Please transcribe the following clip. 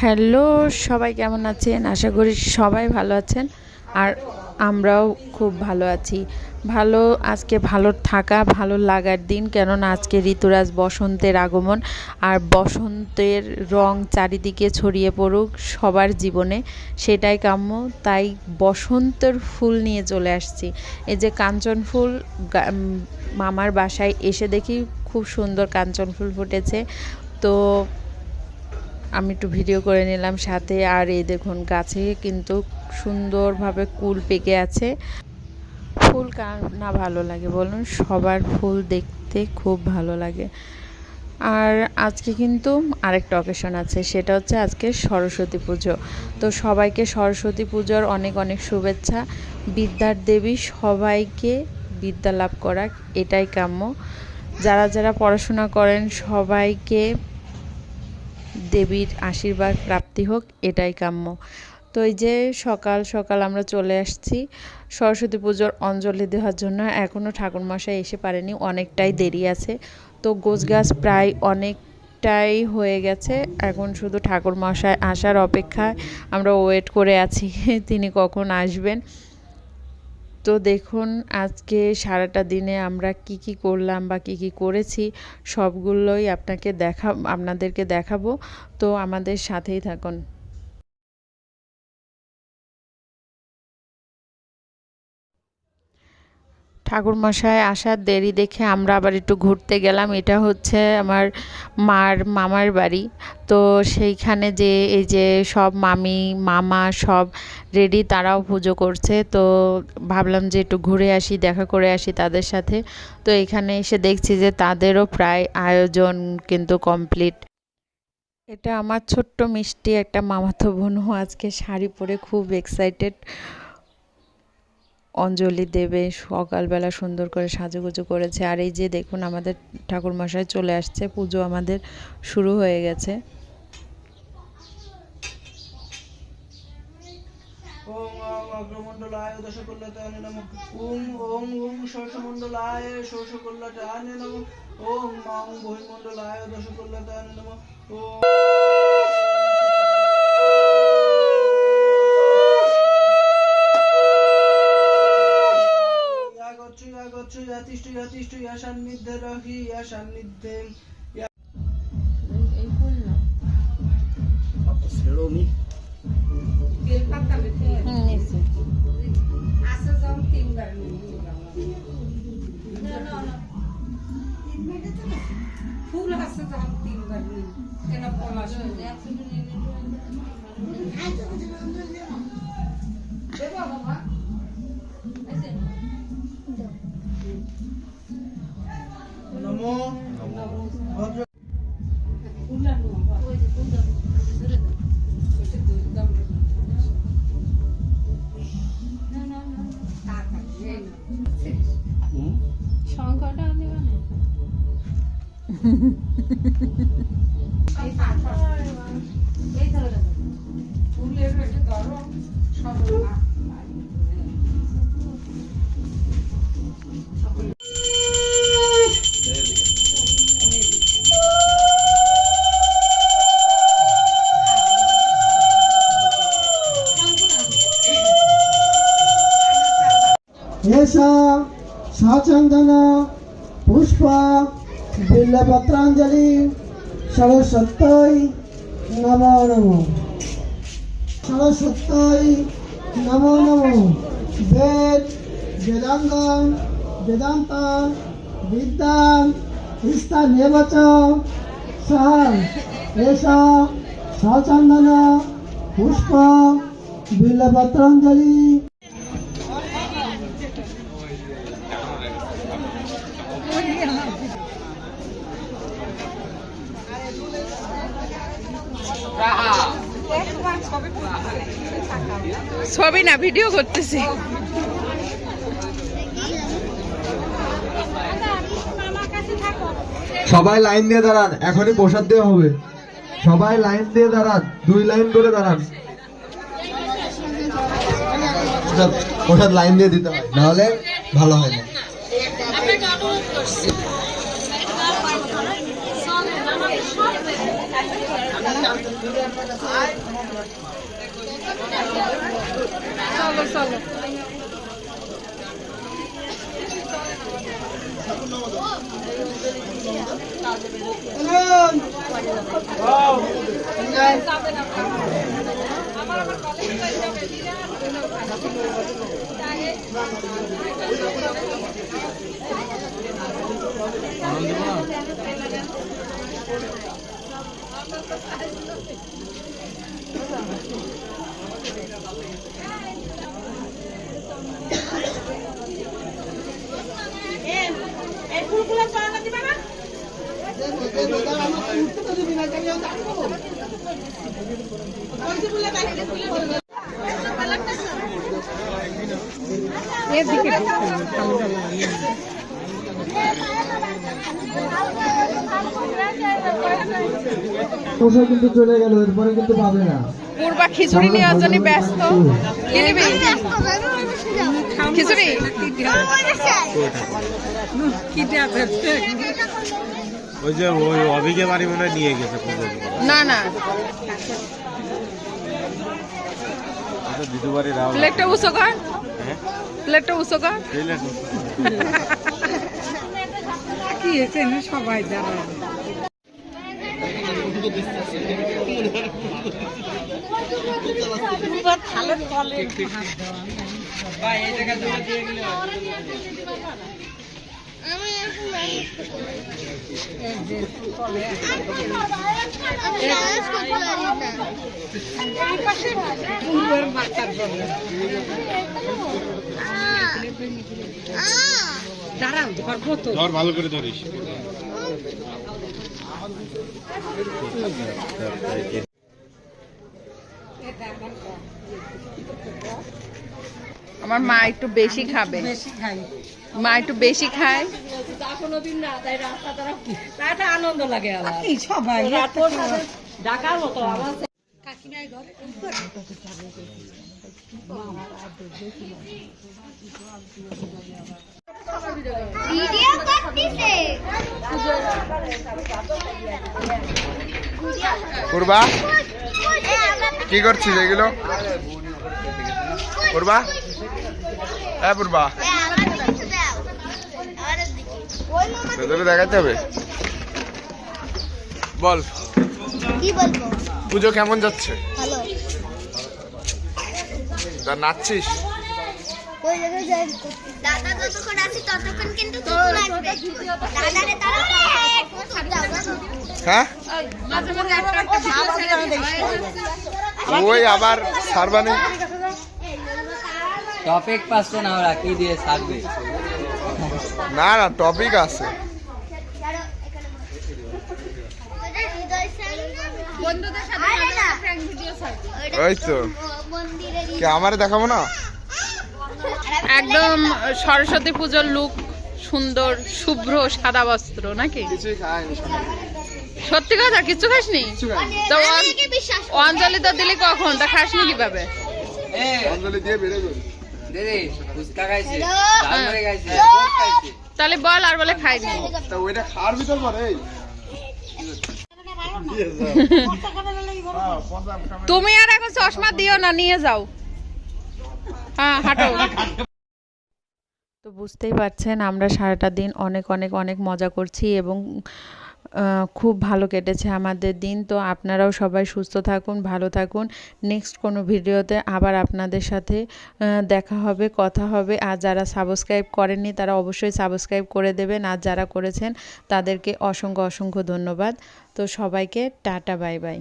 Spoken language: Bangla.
হ্যালো, সবাই কেমন আছেন? আশা করি সবাই ভালো আছেন। আর আমরাও খুব ভালো আছি। ভালো, আজকে ভালো থাকা, ভালো লাগার দিন, কেননা আজকে ঋতুরাজ বসন্তের আগমন। আর বসন্তের রং চারিদিকে ছড়িয়ে পড়ুক সবার জীবনে, সেটাই কাম্য। তাই বসন্তের ফুল নিয়ে চলে আসছি। এই যে কাঞ্চন ফুল মামার বাসায় এসে দেখি খুব সুন্দর কাঞ্চন ফুল ফুটেছে। তো আমি একটু ভিডিও করে নিলাম সাথে আর এই দেখুন গাছে কিন্তু সুন্দরভাবে কুল পেকে আছে। ফুল কার না ভালো লাগে বলুন, সবার ফুল দেখতে খুব ভালো লাগে। আর আজকে কিন্তু আরেকটা অকেশন আছে, সেটা হচ্ছে আজকে সরস্বতী পুজো। তো সবাইকে সরস্বতী পুজোর অনেক অনেক শুভেচ্ছা। বিদ্যার দেবী সবাইকে বিদ্যা লাভ করাক এটাই কাম্য। যারা যারা পড়াশোনা করেন সবাইকে দেবীর আশীর্বাদ, প্রাপ্তি হোক, এটাই কাম্য। তো এই যে সকাল সকাল আমরা চলে আসছি। সরস্বতী পুজোর অঞ্জলি দেওয়ার জন্য এখনও ঠাকুরমশাই এসে পারেনি, অনেকটাই দেরি আছে। তো গোছগাছ প্রায় অনেকটাই হয়ে গেছে, এখন শুধু ঠাকুরমশাই আসার অপেক্ষায় আমরা ওয়েট করে আছি, তিনি কখন আসবেন। তো দেখুন, আজকে সারাটা দিনে আমরা কি কি করলাম বা কি কি করেছি সবগুলোই আপনাকে দেখা, আপনাদেরকে দেখাবো। তো আমাদের সাথেই থাকুন। ঠাকুরমশাই আসার দেরি দেখে আমরা আবার একটু ঘুরতে গেলাম। এটা হচ্ছে আমার মার মামার বাড়ি। তো সেইখানে যে এই যে সব মামি, মামা সব রেডি তারাও পুজো করছে। তো ভাবলাম যে একটু ঘুরে আসি, দেখা করে আসি তাদের সাথে। তো এখানে এসে দেখছি যে তাদেরও প্রায় আয়োজন কিন্তু কমপ্লিট এটা আমার ছোট্ট মিষ্টি একটা মামাতো বোনও আজকে শাড়ি পরে খুব এক্সাইটেড অঞ্জলি দেবে, সকালবেলা সুন্দর করে সাজুগুজু করেছে। আর এই যে দেখুন আমাদের ঠাকুরমশাই চলে আসছে, পুজো আমাদের শুরু হয়ে গেছে। ওং ওং অগ্রমণ্ডলায় দশকল্লতায় নমঃ। ওং ওং ওং ষষ্ঠমণ্ডলায় ষষ্ঠকল্লতায় নমঃ। ওং ওং বহির্মণ্ডলায় দশকল্লতায় নমঃ। ওং ইয়া গচ্ছ ইয়া ইয়া তিষ্ঠ ইয়া সান্নিধ্যে রহি ইয়া সান্নিধ্যে ছেড়ো নি। ফুল হাসতে তখন তিনবার নিই। কেন পলাশ দেবো বাবা। নমো। ভদ্র 예사 사장다나 보스파 বিল্লা পত্রাঞ্জলি সরস্বত্যই নম নম। সরস্বত্যই নম নম। বেদ বেদাঙ্গ বেদান্ত বিদ্যা স্থানীয় সহ এষ সচন্দন, পুষ্প বিল্লপত্রাঞ্জলি ছবি না, ভিডিও করতেছি। সবাই লাইন দিয়ে দাঁড়ান, এখনই প্রসাদ দেওয়া হবে। সবাই লাইন দিয়ে দাঁড়ান, দুই লাইন করে দাঁড়ান। প্রসাদ- প্রসাদ লাইন দিয়ে দিতে হয় নাহলে ভালো হয় না। চলো চলো এদিকে কিন্তু চলে গেল এরপরে কিন্তু পাবে না। পূর্বা খিচুড়ি নেওয়ার জন্য ব্যস্ত। কি খিচুড়ি? ওই যে ওই অভিজ্ঞ বাড়ি মনে নিয়ে গেছে না না। রাও প্লেটটা কর। হ্যাঁ? প্লেটটা উঁচু কর। কি হয়েছে না সবাই দাঁড়াও ধরবো তো ধর ভালো করে ধরিস। আমার মা একটু বেশি খাবে। বেশি খাই। মা একটু বেশি খায়। আনন্দ লাগে আবার। সবাই ডাকার মতো আমার ভিডিও করতেছে। পূর্বা কি করছিস এগুলো? পূর্বা? হ্যাঁ পূর্বা। ভেতরে দেখাতে হবে। বল। কি বলব? পুজো কেমন যাচ্ছে? ভালো। তা নাচছিস? ওই জায়গায় যাই দাদা যতক্ষণ আছে ততক্ষণ কিন্তু তুতু লাগবে দাদারে তারা হ্যাঁ? ওই আবার সারবানি। টপিক পাচ্ছে না ওরা কি দিয়ে থাকবে না না টপিক আছে। বন্ধুদের সাথে ওই তো। মন্দিরে আমারে দেখাবো না? একদম সরস্বতী পুজোর লুক সুন্দর শুভ্র সাদা বস্ত্র নাকি? সত্যি কথা কিছু খাসনি? তো বিশ্বাস অঞ্জলি তো দিলি কখন? তা খাসনি কীভাবে? অঞ্জলি দিয়ে বেড়ে তাহলে বল আর বলে খাইনি ওইটা খাওয়ার ভিতর পরে? তুমি আর এখন চশমা দিও না নিয়ে যাও। হ্যাঁ হাঁটো। তো বুঝতেই পারছেন আমরা সারাটা দিন অনেক অনেক অনেক মজা করছি এবং খুব ভালো কেটেছে আমাদের দিন। তো আপনারাও সবাই সুস্থ থাকুন, ভালো থাকুন। নেক্সট কোনো ভিডিওতে আবার আপনাদের সাথে দেখা হবে, কথা হবে। আর যারা সাবস্ক্রাইব করেননি, তারা অবশ্যই সাবস্ক্রাইব করে দেবেন। আর যারা করেছেন, তাদেরকে অসংখ্য অসংখ্য ধন্যবাদ। তো সবাইকে টাটা, বাই বাই।